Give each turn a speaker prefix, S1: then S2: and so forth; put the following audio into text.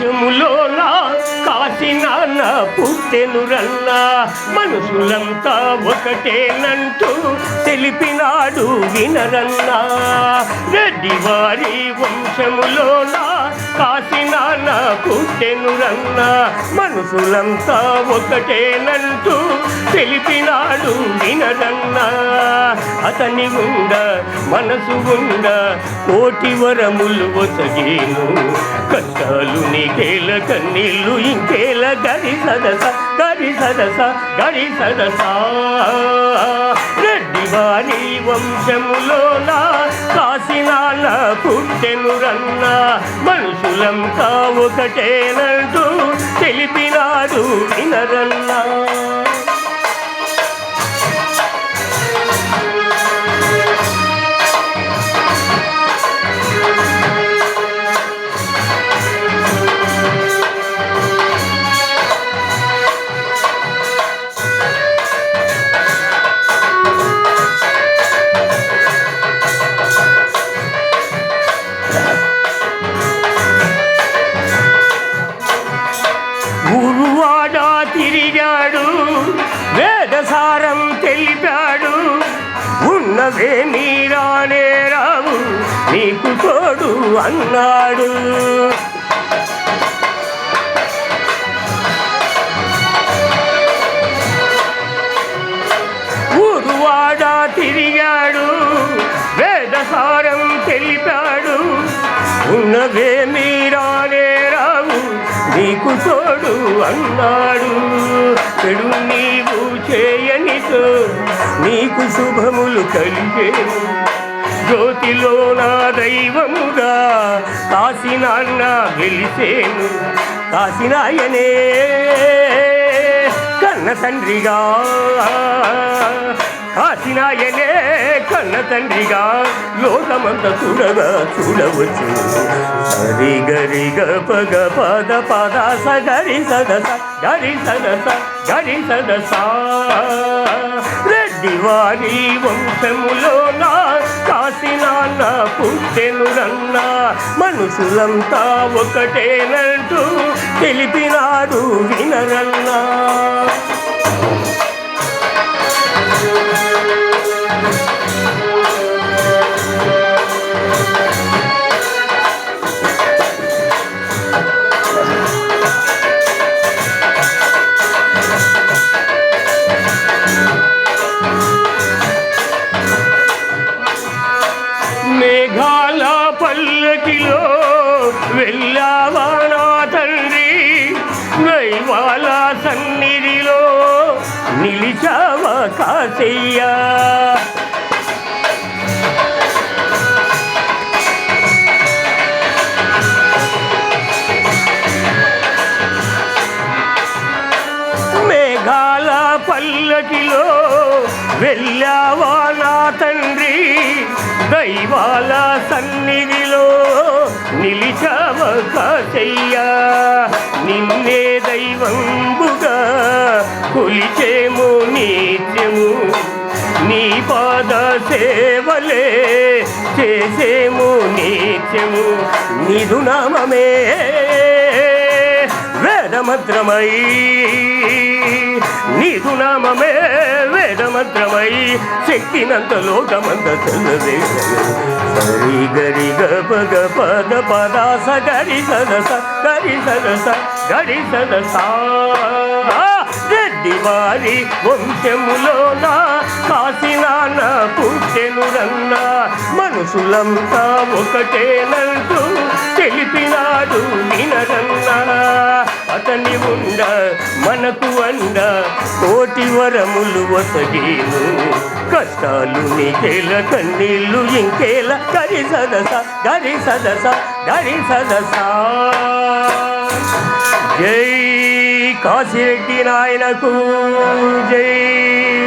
S1: చెములోన కాసిన పుట్టెను రన్న మనుషులంతా ఒకటేనంటూ తెలిపినాడు వినరన్నా. రెడ్డి వారి వంశములోనా కాసిన పుట్టెను రన్న. మనుషులంతా ఒకటేనంటూ తెలిపినాడు వినరన్నా. అతని ఉండ మనసు ఉండ కోటి వరములు ఒసగేను. కష్టాలు నీకేల కన్నీళ్ళు ఇంకేల గరి సదస గరి సదస గరి సదస. రెడ్డి వారి నా కాసినాల పుట్టెనురన్న మనుషులంతా ఒకటేనంటూ తెలిపినాడు వినరన్నా సారం తెలిపాడు. ఉన్నవే మీరానే రావు నీకు తోడు అన్నాడు. ఊరువాడా తిరిగాడు వేదసారం తెలిపాడు. ఉన్నవే మీరానే రావు నీకు తోడు అన్నాడు. చెడు నీ చేయనితో నీకు శుభములు కలిగే. జ్యోతిలో నా దైవముగా కాశీనాన్న గెలిసేను కాశీనాయనే కన్న తండ్రిగా. కాశీనాయనే కన్న తండ్రిగా లోకమంత చూడగా చూడవచ్చు. సరి గరి గపగ పద పద స గరి సదస గరి సదస గరి సదస రెడ్డి వారి వంశములో నా కాసినాన్న రన్న మనుషులంతా ఒకటేనంటూ తెలిపినాడు వినరన్నా. దైవాల సన్నిధిలో నిలిచావ కాశయ్యా. మేఘాల పల్లకిలో వెళ్ళావా నా తండ్రి? దైవాల సన్నిధిలో కాశయ్యా నిన్నే దైవంబుగా కొలిచేము నిత్యము. నీ పాద సేవలే చేసేము నిత్యము. నిధునామే నామమే నీదు నామమే వేదమంత్రమై శక్తినంత లోకమంత చల్లవే. సరి గరి గ పగ పద పద స గరి సదస గరి సదస గరి సదసా రెడ్డి వారి వంశములోన? కాసినాన పుట్టెను రన్న మనుషులంతా ఒకటేనంటూ తెలిపినాడు వినరన్న అతని ఉండ మనకు అండ కోటి వరములు వసగేను. కష్టాలు నీకేల కన్నీళ్ళు ఇంకేల? గరి సదస గరి సదస గరి సదస. జై காசிரெட்டி நாயனகூ ஜெய்.